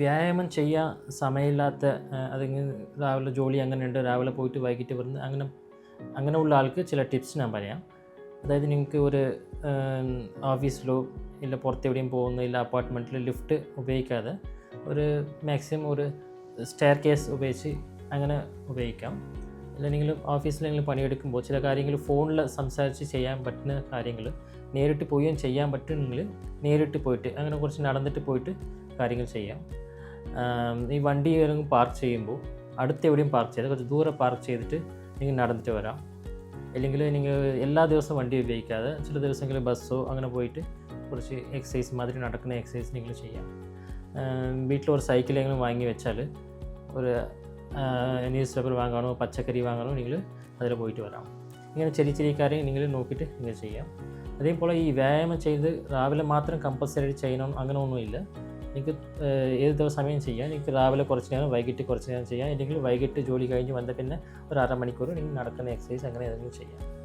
വ്യായാമം ചെയ്യാൻ സമയമില്ലാത്ത അല്ലെങ്കിൽ രാവിലെ ജോലി അങ്ങനെ ഉണ്ട് രാവിലെ പോയിട്ട് വൈകിട്ട് വരുന്ന അങ്ങനെ അങ്ങനെ ഉള്ള ആൾക്ക് ചില ടിപ്സ് ഞാൻ പറയാം. അതായത് നിങ്ങൾക്ക് ഒരു ഓഫീസിലോ ഇല്ല പുറത്തെവിടെയും പോകുന്ന ഇല്ല അപ്പാർട്ട്മെന്റിൽ ലിഫ്റ്റ് ഉപയോഗിക്കാതെ ഒരു മാക്സിമം ഒരു സ്റ്റെയർ കേസ് ഉപയോഗിച്ച് അങ്ങനെ ഉപയോഗിക്കാം. അല്ലെങ്കിൽ ഓഫീസിലെങ്കിലും പണിയെടുക്കുമ്പോൾ ചില കാര്യങ്ങൾ ഫോണിൽ സംസാരിച്ച് ചെയ്യാൻ പറ്റുന്ന കാര്യങ്ങൾ നേരിട്ട് പോവുകയും ചെയ്യാൻ പറ്റുമെങ്കിൽ നേരിട്ട് പോയിട്ട് അങ്ങനെ കുറച്ച് നടന്നിട്ട് പോയിട്ട് കാര്യങ്ങൾ ചെയ്യാം. ഈ വണ്ടി ഏതെങ്കിലും പാർക്ക് ചെയ്യുമ്പോൾ അടുത്ത് എവിടെയും പാർക്ക് ചെയ്ത് കുറച്ച് ദൂരെ പാർക്ക് ചെയ്തിട്ട് നിങ്ങൾ നടന്നിട്ട് വരാം. അല്ലെങ്കിൽ നിങ്ങൾ എല്ലാ ദിവസവും വണ്ടി ഉപയോഗിക്കാതെ ചില ദിവസങ്ങളിൽ ബസ്സോ അങ്ങനെ പോയിട്ട് കുറച്ച് എക്സസൈസ് മാതിരി നടക്കുന്ന എക്സസൈസ് നിങ്ങൾ ചെയ്യാം. വീട്ടിൽ ഒരു സൈക്കിൾ എങ്കിലും വാങ്ങി വെച്ചാൽ ഒരു ന്യൂസ് പേപ്പർ വാങ്ങാനോ പച്ചക്കറി വാങ്ങാനോ നിങ്ങൾ അതിൽ പോയിട്ട് വരാം. ഇങ്ങനെ ചെറിയ ചെറിയ കാര്യം നിങ്ങൾ നോക്കിയിട്ട് നിങ്ങൾ ചെയ്യാം. അതേപോലെ ഈ വ്യായാമം ചെയ്ത് രാവിലെ മാത്രം കമ്പൽസറി ചെയ്യണം അങ്ങനെ ഒന്നുമില്ല. ഏഹ്, ഏത് ദിവസം സമയം ചെയ്യാം. എനിക്ക് രാവിലെ കുറച്ച് നേരം വൈകിട്ട് കുറച്ച് നേരം ചെയ്യാം. അല്ലെങ്കിൽ വൈകിട്ട് ജോലി കഴിഞ്ഞ് വന്ന പിന്നെ ഒരു അരമണിക്കൂർ നിങ്ങൾ നടക്കുന്ന എക്സസൈസ് അങ്ങനെ ഏതെങ്കിലും ചെയ്യാം.